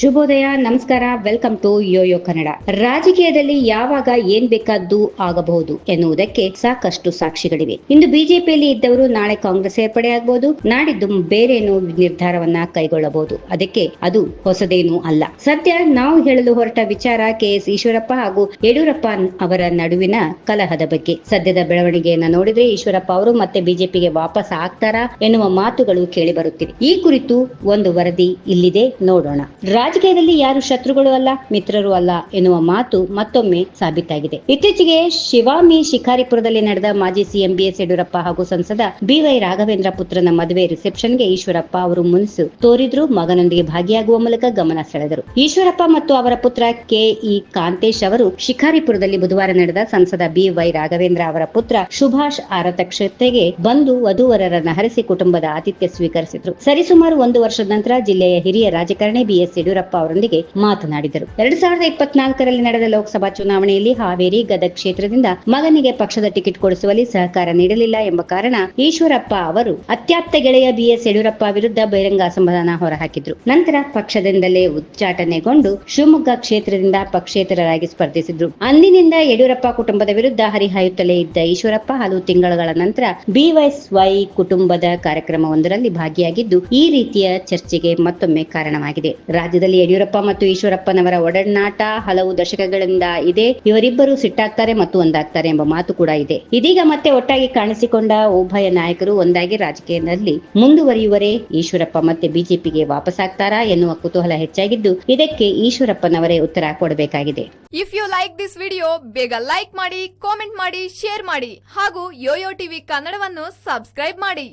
ಶುಭೋದಯ, ನಮಸ್ಕಾರ welcome to Yoyo Kannada ರಾಜಕೀಯದಲ್ಲಿ ಯಾವಾಗ ಏನ್ ಬೇಕಾದ್ದು ಆಗಬಹುದು ಎನ್ನುವುದಕ್ಕೆ ಸಾಕಷ್ಟು ಸಾಕ್ಷಿಗಳಿವೆ. ಇಂದು ಬಿಜೆಪಿಯಲ್ಲಿ ಇದ್ದವರು ನಾಳೆ ಕಾಂಗ್ರೆಸ್ ಸೇರ್ಪಡೆಯಾಗಬಹುದು ನಾಡಿದ್ದು ಬೇರೇನು ನಿರ್ಧಾರವನ್ನ ಕೈಗೊಳ್ಳಬಹುದು. ಅದಕ್ಕೆ ಅದು ಹೊಸದೇನೂ ಅಲ್ಲ. ಸದ್ಯ ನಾವು ಹೇಳಲು ಹೊರಟ ವಿಚಾರ ಕೆಎಸ್ ಈಶ್ವರಪ್ಪ ಹಾಗೂ ಯಡಿಯೂರಪ್ಪ ಅವರ ನಡುವಿನ ಕಲಹದ ಬಗ್ಗೆ. ಸದ್ಯದ ಬೆಳವಣಿಗೆಯನ್ನ ನೋಡಿದ್ರೆ ಈಶ್ವರಪ್ಪ ಅವರು ಮತ್ತೆ ಬಿಜೆಪಿಗೆ ವಾಪಸ್ ಆಗ್ತಾರಾ ಎನ್ನುವ ಮಾತುಗಳು ಕೇಳಿ ಬರುತ್ತಿವೆ. ಈ ಕುರಿತು ಒಂದು ವರದಿ ಇಲ್ಲಿದೆ, ನೋಡೋಣ. ರಾಜಕೀಯದಲ್ಲಿ ಯಾರು ಶತ್ರುಗಳು ಅಲ್ಲ, ಮಿತ್ರರು ಅಲ್ಲ ಎನ್ನುವ ಮಾತು ಮತ್ತೊಮ್ಮೆ ಸಾಬೀತಾಗಿದೆ. ಇತ್ತೀಚೆಗೆ ಶಿವಾಮಿ ಶಿಕಾರಿಪುರದಲ್ಲಿ ನಡೆದ ಮಾಜಿ ಸಿಎಂ ಬಿಎಸ್ ಯಡಿಯೂರಪ್ಪ ಹಾಗೂ ಸಂಸದ ಬಿವೈ ರಾಘವೇಂದ್ರ ಪುತ್ರನ ಮದುವೆ ರಿಸೆಪ್ಷನ್ಗೆ ಈಶ್ವರಪ್ಪ ಅವರು ಮುನಿಸು ತೋರಿದ್ರು, ಮಗನೊಂದಿಗೆ ಭಾಗಿಯಾಗುವ ಮೂಲಕ ಗಮನ ಸೆಳೆದರು. ಈಶ್ವರಪ್ಪ ಮತ್ತು ಅವರ ಪುತ್ರ ಕೆ ಇ ಕಾಂತೇಶ್ ಅವರು ಶಿಕಾರಿಪುರದಲ್ಲಿ ಬುಧವಾರ ನಡೆದ ಸಂಸದ ಬಿವೈ ರಾಘವೇಂದ್ರ ಅವರ ಪುತ್ರ ಸುಭಾಷ್ ಆರತಕ್ಷತೆಗೆ ಬಂದು ವಧುವರರನ್ನು ಹರಿಸಿ ಕುಟುಂಬದ ಆತಿಥ್ಯ ಸ್ವೀಕರಿಸಿದ್ರು. ಸರಿಸುಮಾರು ಒಂದು ವರ್ಷದ ನಂತರ ಜಿಲ್ಲೆಯ ಹಿರಿಯ ರಾಜಕಾರಣಿ ಬಿಎಸ್ ಯಡಿಯೂರಪ್ಪ ಅವರೊಂದಿಗೆ ಮಾತನಾಡಿದರು. ಎರಡ್ ಸಾವಿರದ ಇಪ್ಪತ್ನಾಲ್ಕರಲ್ಲಿ ನಡೆದ ಲೋಕಸಭಾ ಚುನಾವಣೆಯಲ್ಲಿ ಹಾವೇರಿ, ಗದಗ ಕ್ಷೇತ್ರದಿಂದ ಮಗನಿಗೆ ಪಕ್ಷದ ಟಿಕೆಟ್ ಕೊಡಿಸುವಲ್ಲಿ ಸಹಕಾರ ನೀಡಲಿಲ್ಲ ಎಂಬ ಕಾರಣ ಈಶ್ವರಪ್ಪ ಅವರು ಅತ್ಯಾಪ್ತ ಗೆಳೆಯ ಬಿಎಸ್ ಯಡಿಯೂರಪ್ಪ ವಿರುದ್ಧ ಬಹಿರಂಗ ಅಸಮಾಧಾನ ಹೊರಹಾಕಿದ್ರು. ನಂತರ ಪಕ್ಷದಿಂದಲೇ ಉಚ್ಚಾಟನೆಗೊಂಡು ಶಿವಮೊಗ್ಗ ಕ್ಷೇತ್ರದಿಂದ ಪಕ್ಷೇತರರಾಗಿ ಸ್ಪರ್ಧಿಸಿದ್ರು. ಅಂದಿನಿಂದ ಯಡಿಯೂರಪ್ಪ ಕುಟುಂಬದ ವಿರುದ್ಧ ಹರಿಹಾಯುತ್ತಲೇ ಇದ್ದ ಈಶ್ವರಪ್ಪ ಹಲವು ತಿಂಗಳುಗಳ ನಂತರ ಬಿವೈಎಸ್ವೈ ಕುಟುಂಬದ ಕಾರ್ಯಕ್ರಮವೊಂದರಲ್ಲಿ ಭಾಗಿಯಾಗಿದ್ದು ಈ ರೀತಿಯ ಚರ್ಚೆಗೆ ಮತ್ತೊಮ್ಮೆ ಕಾರಣವಾಗಿದೆ. ರಾಜ್ಯದಲ್ಲಿ ಯಡಿಯೂರಪ್ಪ ಮತ್ತು ಈಶ್ವರಪ್ಪನವರ ಒಡನಾಟ ಹಲವು ದಶಕಗಳಿಂದ ಇದೆ. ಇವರಿಬ್ಬರು ಸಿಟ್ಟಾಗ್ತಾರೆ ಮತ್ತು ಒಂದಾಗ್ತಾರೆ ಎಂಬ ಮಾತು ಕೂಡ ಇದೆ. ಇದೀಗ ಮತ್ತೆ ಒಟ್ಟಾಗಿ ಕಾಣಿಸಿಕೊಂಡ ಉಭಯ ನಾಯಕರು ಒಂದಾಗಿ ರಾಜಕೀಯದಲ್ಲಿ ಮುಂದುವರಿಯುವರೇ ಈಶ್ವರಪ್ಪ ಮತ್ತೆ ಬಿಜೆಪಿಗೆ ವಾಪಸ್ಸಾಗ್ತಾರಾ ಎನ್ನುವ ಕುತೂಹಲ ಹೆಚ್ಚಾಗಿದ್ದು, ಇದಕ್ಕೆ ಈಶ್ವರಪ್ಪನವರೇ ಉತ್ತರ ಕೊಡಬೇಕಾಗಿದೆ. If you like this video ಬೇಗ ಲೈಕ್ ಮಾಡಿ ಕಾಮೆಂಟ್ ಮಾಡಿ ಶೇರ್ ಮಾಡಿ ಹಾಗೂ ಯೋಯೋ ಟಿವಿ ಕನ್ನಡವನ್ನು ಸಬ್ಸ್ಕ್ರೈಬ್ ಮಾಡಿ.